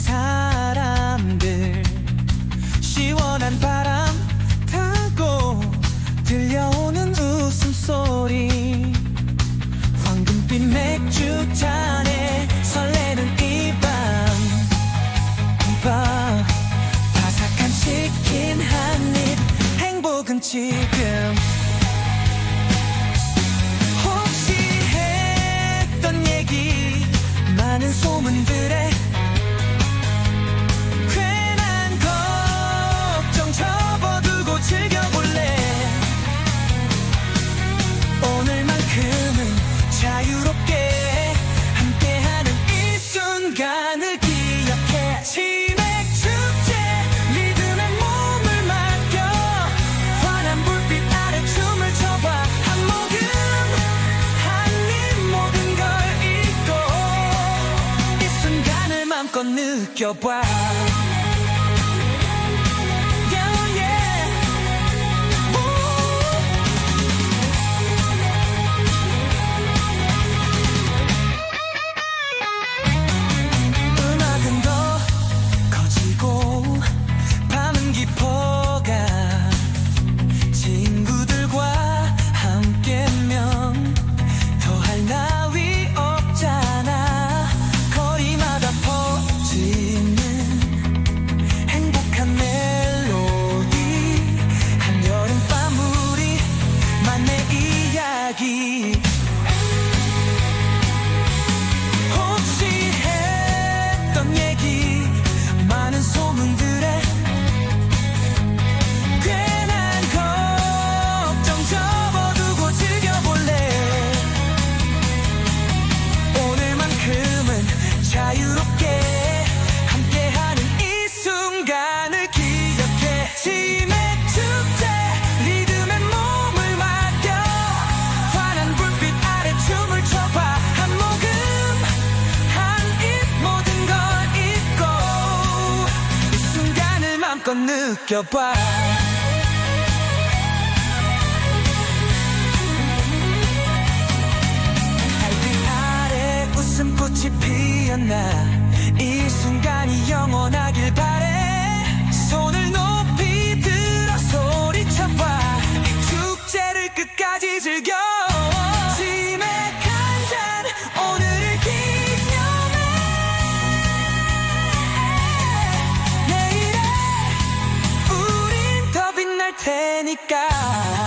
사람들 시원한 바람 타고 들려오는 웃음소리. 황금빛 맥주잔에 설레는 이밤. 바삭한 치킨 한 입 행복은 지금. 한껏 느껴봐. aquí. 마음껏 느껴봐. 달빛 아래 웃음꽃이 피었나 이 순간이 영원하길 바 panicar.